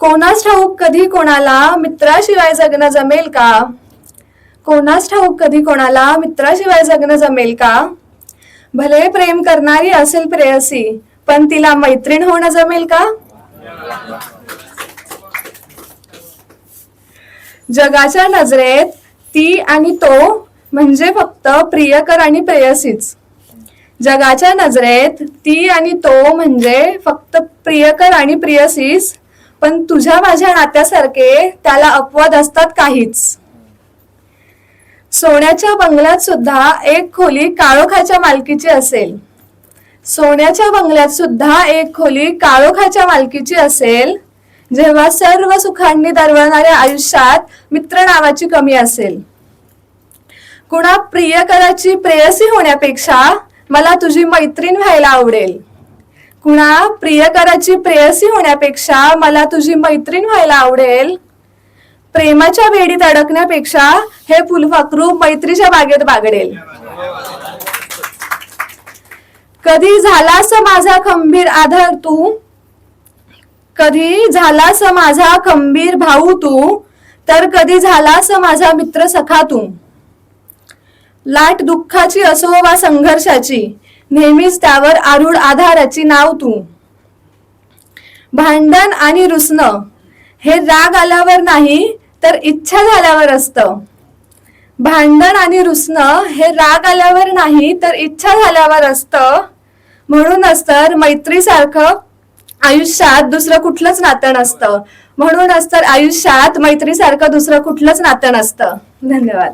कोणास ठाऊक कधी कोणाला मित्राशिवाय जगणं जमेल का? कोणास ठाऊक कधी कोणाला मित्राशिवाय जगणं जमेल का? भले प्रेम करणारी असेल प्रेयसी पण तिला मैत्रीण होणं जमेल का? जगाच्या नजरेत ती आणि तो म्हणजे फक्त प्रियकर आणि प्रेयसीच. जगाच्या नजरेत ती आणि तो म्हणजे फक्त प्रियकर आणि प्रियसीस पण तुझ्या माझ्या नात्यासारखे त्याला अपवाद असतात काहीच. सोन्याच्या बंगल्यात सुद्धा एक खोली काळोखाच्या मालकीची असेल. सोन्याच्या बंगल्यात सुद्धा एक खोली काळोखाच्या मालकीची असेल. जेव्हा सर्व सुखांनी दरवळणाऱ्या आयुष्यात मित्र नावाची कमी असेल. कुणा प्रियकराची प्रेयसी होण्यापेक्षा मला तुझी मैत्रीण व्हायला आवडेल. कुणा प्रियकराची प्रेयसी होण्यापेक्षा मला तुझी मैत्रीण व्हायला आवडेल. प्रेमाच्या वेडीत अडकण्यापेक्षा हे फुलफाकरू मैत्रीच्या बागेत बागडेल. कधी झालास माझा खंबीर आधार तू? कधी झालास माझा खंबीर भाऊ तू? तर कधी झालास माझा मित्र सखा तू? लाट दुःखाची असो वा संघर्षाची नेहमीच त्यावर आरूढ आधाराची नाव तू. भांडण आणि रुसणं हे राग आल्यावर नाही तर इच्छा झाल्यावर असतं. भांडण आणि रुसणं हे राग आल्यावर नाही तर इच्छा झाल्यावर असतं. म्हणूनच तर मैत्रीसारखं आयुष्यात दुसरं कुठलंच नातं नसतं. म्हणूनच तर आयुष्यात मैत्रीसारखं दुसरं कुठलंच नातं नसतं. धन्यवाद.